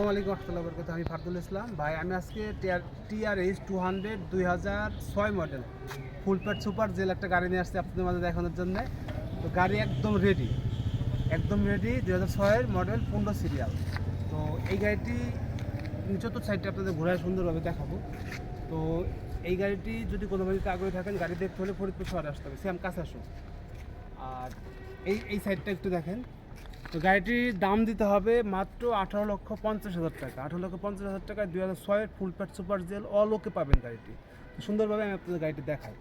আসসালামু আলাইকুম রহমতুল্লাহ আমি ফারদুল ইসলাম। ভাই, আমি আজকে টিআরএইচ টু হান্ড্রেড দুই হাজার ছয় model. Full pat super gel একটা গাড়ি নিয়ে আসছে আপনাদের মাঝে দেখানোর জন্য। তো গাড়ি একদম রেডি একদম রেডি দুই হাজার ছয়ের মডেল পনেরো সিরিয়াল তো এই গাড়িটি চতুর্থ সাইডটা আপনাদের ঘোরায় সুন্দরভাবে দেখাবো। তো এই গাড়িটি যদি কোনো বাড়িতে আগ্রহী থাকেন, গাড়ি দেখতে হলে ফরিদপুর শহরে আসতে হবে। সেম কাছে আসুন। আর এই এই সাইডটা একটু দেখেন। তো গাড়িটির দাম দিতে হবে মাত্র আঠারো লক্ষ পঞ্চাশ হাজার টাকা। আঠারো লক্ষ পঞ্চাশ হাজার টাকায় দুই হাজার ছয়ের full pat super gel all okay পাবেন গাড়িটি। তো সুন্দরভাবে আমি আপনাদের গাড়িটি দেখাই।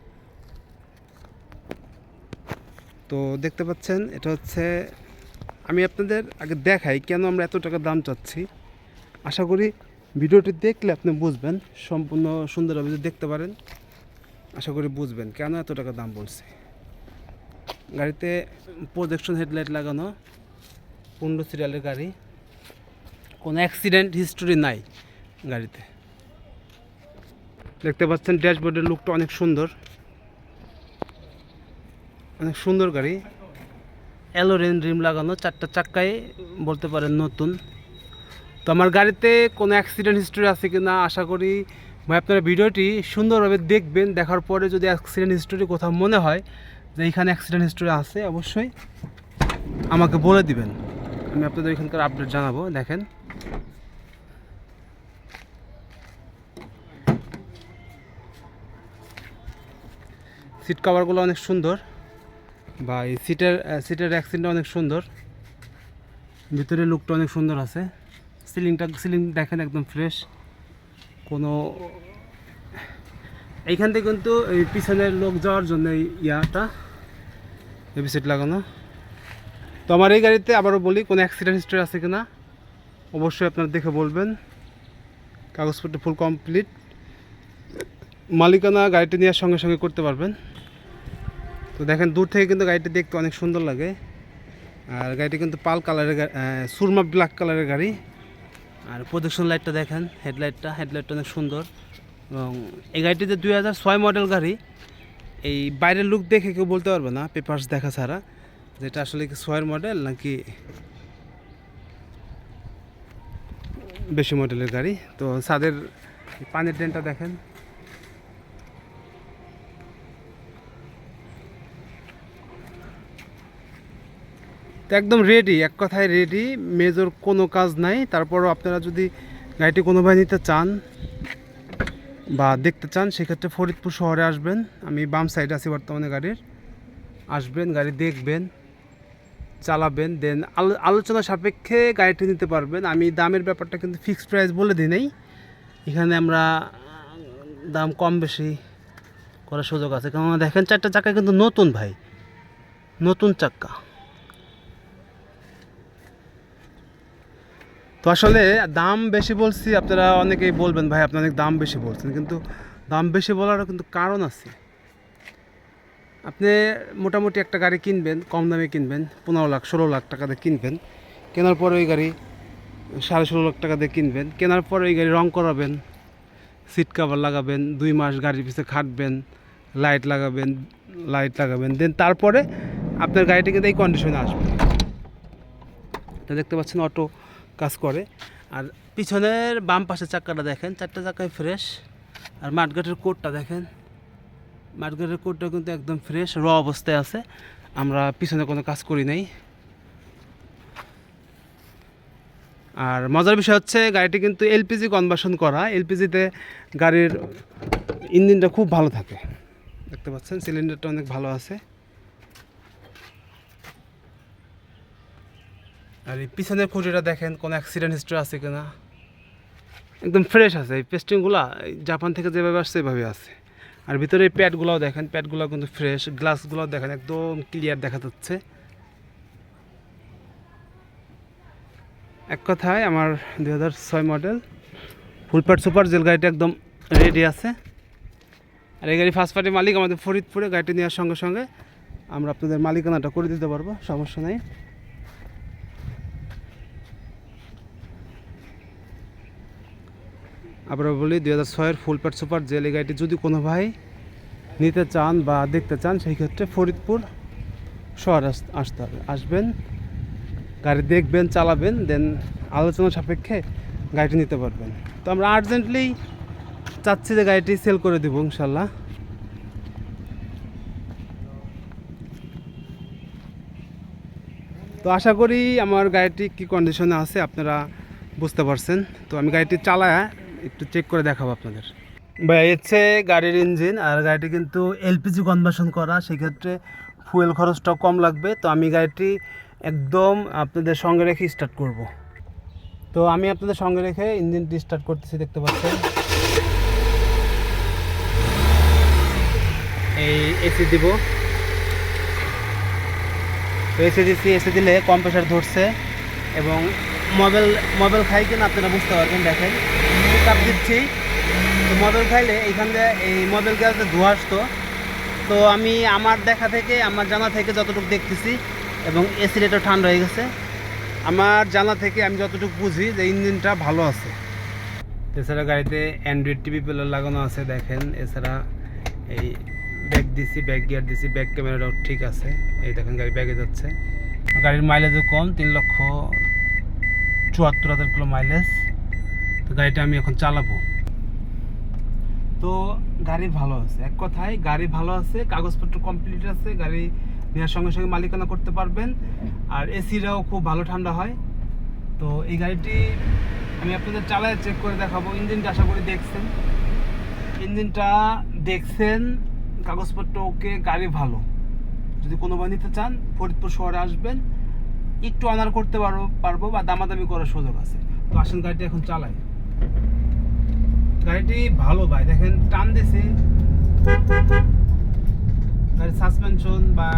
তো দেখতে পাচ্ছেন, এটা হচ্ছে, আমি আপনাদের আগে দেখাই কেন আমরা এত টাকা দাম চাচ্ছি। আশা করি ভিডিওটি দেখলে আপনি বুঝবেন, সম্পূর্ণ সুন্দরভাবে যদি দেখতে পারেন, আশা করি বুঝবেন কেন এত টাকা দাম বলছি। গাড়িতে প্রজেকশন হেডলাইট লাগানো পনেরো সিরিয়ালের গাড়ি। কোনো অ্যাক্সিডেন্ট হিস্টোরি নাই গাড়িতে। দেখতে পাচ্ছেন ড্যাশবোর্ডের লুকটা অনেক সুন্দর। অনেক সুন্দর গাড়ি। অ্যালোরেন রিম লাগানো, চারটা চাক্কায় বলতে পারেন নতুন। তো আমার গাড়িতে কোনো অ্যাক্সিডেন্ট হিস্টোরি আছে কি না আশা করি ভাই আপনারা ভিডিওটি সুন্দরভাবে দেখবেন। দেখার পরে যদি অ্যাক্সিডেন্ট হিস্টোরি কোথাও মনে হয় যে এইখানে অ্যাক্সিডেন্ট হিস্টোরি আছে, অবশ্যই আমাকে বলে দিবেন। আমি আপনাদের এখানকার আপডেট জানাব, দেখেন। সিট কভারগুলো অনেক সুন্দর। বা এই সিটের সিটের অ্যাক্সিডেন্টটা অনেক সুন্দর। ভিতরে লুকটা অনেক সুন্দর আছে। সিলিংটা সিলিং দেখেন একদম ফ্রেশ কোনো এইখান থেকে কিন্তু এই পিছনের লোক যাওয়ার জন্য ইয়াটা এপি সিট লাগানো। তো আমার এই গাড়িতে আবারও বলি, কোনো অ্যাক্সিডেন্ট হিস্ট্রি আছে কিনা, অবশ্যই আপনারা দেখে বলবেন। কাগজপত্র ফুল কমপ্লিট মালিকানা গাড়িটি নেওয়ার সঙ্গে সঙ্গে করতে পারবেন। তো দেখেন, দূর থেকে কিন্তু গাড়িটি দেখতে অনেক সুন্দর লাগে। আর গাড়িটি কিন্তু পাল কালারের সুরমা ব্ল্যাক কালারের গাড়ি। আর প্রদক্ষিণ লাইটটা দেখেন হেডলাইটটা হেডলাইটটা অনেক সুন্দর। এবং এই গাড়িটিতে দুই হাজার ছয় মডেল গাড়ি। এই বাইরের লুক দেখে কেউ বলতে পারবে না পেপার্স দেখা ছাড়া। যেটা আসলে কি ছয়ের মডেল নাকি বেশি মডেলের গাড়ি? তো ছাদের পানির ট্রেনটা দেখেন। তো একদম রেডি এক কথায় রেডি মেজর কোনো কাজ নাই। তারপরও আপনারা যদি গাড়িটি কোনোভাবে নিতে চান বা দেখতে চান, সেক্ষেত্রে ফরিদপুর শহরে আসবেন। আমি বাম সাইডে আছি বর্তমানে গাড়ির। আসবেন, গাড়ি দেখবেন। চালাবেন, দেন আলোচনা সাপেক্ষে গাড়িটি নিতে পারবেন। আমি দামের ব্যাপারটা কিন্তু ফিক্সড প্রাইস বলে দিই নাই। এখানে আমরা দাম কম বেশি করার সুযোগ আছে। কারণ দেখেন, চারটা চাকা কিন্তু নতুন ভাই। নতুন চাক্কা তো আসলে দাম বেশি বলছি, আপনারা অনেকেই বলবেন, ভাই, আপনি অনেক দাম বেশি বলছেন। কিন্তু দাম বেশি বলারও কিন্তু কারণ আছে। আপনি মোটামুটি একটা গাড়ি কিনবেন, কম দামে কিনবেন, পনেরো লাখ, ষোলো লাখ টাকা দিয়ে কিনবেন। কেনার পর ওই গাড়ি সাড়ে ষোলো লাখ টাকা দিয়ে কিনবেন। কেনার পর ওই গাড়ি রং করাবেন সিট কাভার লাগাবেন, দুই মাস গাড়ির পিছনে খাটবেন লাইট লাগাবেন লাইট লাগাবেন। দেন তারপরে আপনার গাড়িটি কিন্তু এই কন্ডিশনে আসবে। দেখতে পাচ্ছেন অটো কাজ করে। আর পিছনের বাম পাশের চাকাটা দেখেন, চারটা চাকায় ফ্রেশ আর মাঠঘাটের কোটটা দেখেন। মাঠঘাটের কোটটা কিন্তু একদম ফ্রেশ র অবস্থায় আছে। আমরা পিছনে কোনো কাজ করি নাই। আর মজার বিষয় হচ্ছে, গাড়িটি কিন্তু এলপিজি কনভার্সন করা। এলপিজিতে গাড়ির ইঞ্জিনটা খুব ভালো থাকে। দেখতে পাচ্ছেন সিলিন্ডারটা অনেক ভালো আছে। আর এই পিছনের খুঁটিটা দেখেন, কোনো অ্যাক্সিডেন্ট হিস্ট্রি আছে কিনা? একদম ফ্রেশ আছে। এই পেস্টিংগুলো জাপান থেকে যেভাবে আসছে, এভাবে আছে। আর ভিতরে প্যাডগুলোও দেখেন, প্যাডগুলো কিন্তু ফ্রেশ গ্লাসগুলোও দেখেন, একদম ক্লিয়ার দেখা যাচ্ছে। এক কথায় আমার দুই হাজার ছয় model full pad super gel গাড়িটা একদম রেডি আছে। আর এই গাড়ি ফার্স্ট পার্টি মালিক আমাদের ফরিদপুরে, গাড়িটি নেওয়ার সঙ্গে সঙ্গে আমরা আপনাদের মালিকানাটা করে দিতে পারব, সমস্যা নেই। আবার বলি, দুই হাজার ছয়ের ফুল প্যাট সুপার জেল গাড়িটি যদি কোনো ভাই নিতে চান বা দেখতে চান, সেই ক্ষেত্রে ফরিদপুর শহর আস- আসতে হবে। আসবেন, গাড়ি দেখবেন, চালাবেন, দেন আলোচনা সাপেক্ষে গাড়িটি নিতে পারবেন। তো আমরা আর্জেন্টলি চাচ্ছি যে গাড়িটি সেল করে দেবো, ইনশাল্লাহ। তো আশা করি আমার গাড়িটি কি কন্ডিশনে আছে আপনারা বুঝতে পারছেন। তো আমি গাড়িটি চালায় একটু চেক করে দেখাবো আপনাদের। ভাই হচ্ছে গাড়ির ইঞ্জিন আর গাড়িটি কিন্তু এলপিজি কনভার্সন করা, সেক্ষেত্রে ফুয়েল খরচটাও কম লাগবে। তো আমি গাড়িটি একদম আপনাদের সঙ্গে রেখে স্টার্ট করব। তো আমি আপনাদের সঙ্গে রেখে ইঞ্জিনটি স্টার্ট করতেছি, দেখতে পাচ্ছেন। এই এসি দিব। তো এসে দিচ্ছি এসি দিলে কম্প্রেসার ধরছে এবং মোবাইল মোবাইল খাই কিনা আপনারা বুঝতে পারবেন, দেখেন। কাপ দিচ্ছি। তো মোবাইল খাইলে এইখান দিয়ে এই মোবাইল গ্যাসে ধোয়া আসতো। তো আমি আমার দেখা থেকে, আমার জানা থেকে যতটুকু দেখতেছি এবং এসি রেটও ঠান্ডা হয়ে গেছে। আমার জানা থেকে আমি যতটুকু বুঝি যে ইঞ্জিনটা ভালো আছে। এছাড়া গাড়িতে অ্যান্ড্রয়েড টিভি প্লেয়ার লাগানো আছে, দেখেন। এছাড়া এই ব্যাগ দিছি ব্যাগ গিয়ার দিছি ব্যাক ক্যামেরাটাও ঠিক আছে। এই দেখেন গাড়ি ব্যাগে যাচ্ছে। গাড়ির মাইলেজও কম, তিন লক্ষ চুয়াত্তর হাজার কিলো মাইলেজ তো গাড়িটা আমি এখন চালাবো। তো গাড়ি ভালো আছে। এক কথায় গাড়ি ভালো আছে, কাগজপত্র কমপ্লিট আছে, গাড়ি নেওয়ার সঙ্গে সঙ্গে মালিকানা করতে পারবেন। আর এসিরাও খুব ভালো ঠান্ডা হয়। তো এই গাড়িটি আমি আপনাদের চালায় চেক করে দেখাবো। ইঞ্জিনটা আশা করি দেখছেন। ইঞ্জিনটা দেখছেন, কাগজপত্র ওকে, গাড়ি ভালো। যদি কোনো কোনোভাবে নিতে চান, ফরিদপুর শহরে আসবেন। একটু অনার করতে পারব পারব বা দামাদামি করার সুযোগ আছে। তো আসেন গাড়িটা এখন চালাই। গাড়িটি ভালো ভাই, দেখেন টান দিছে গাড়ির সাসপেনশন বা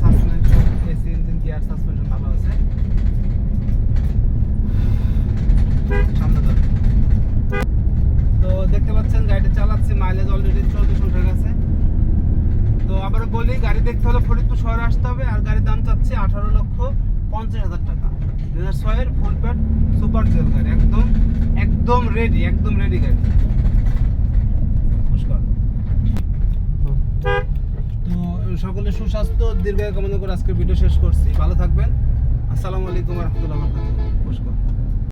suspension AC engine gear suspension ভালো আছে। তো দেখতে পাচ্ছেন গাড়িটা চালাচ্ছি মাইলেজ অলরেডি চল্লিশ উঠে গেছে। তো আবারও বলি, গাড়ি দেখতে হলে ফরিদপুর শহরে আসতে হবে, আর গাড়ির দাম চাচ্ছি আঠারো লক্ষ পঞ্চাশ হাজার টাকা। দু হাজার ছয়ের ফুল সুপার জেল গাড়ি, একদম একদম রেডি একদম রেডি গাড়ি তো, সকলের সুস্বাস্থ্য, দীর্ঘায়ু কামনা করে আজকে ভিডিও শেষ করছি। ভালো থাকবেন। আসসালামু আলাইকুম রহমতুল্লাহ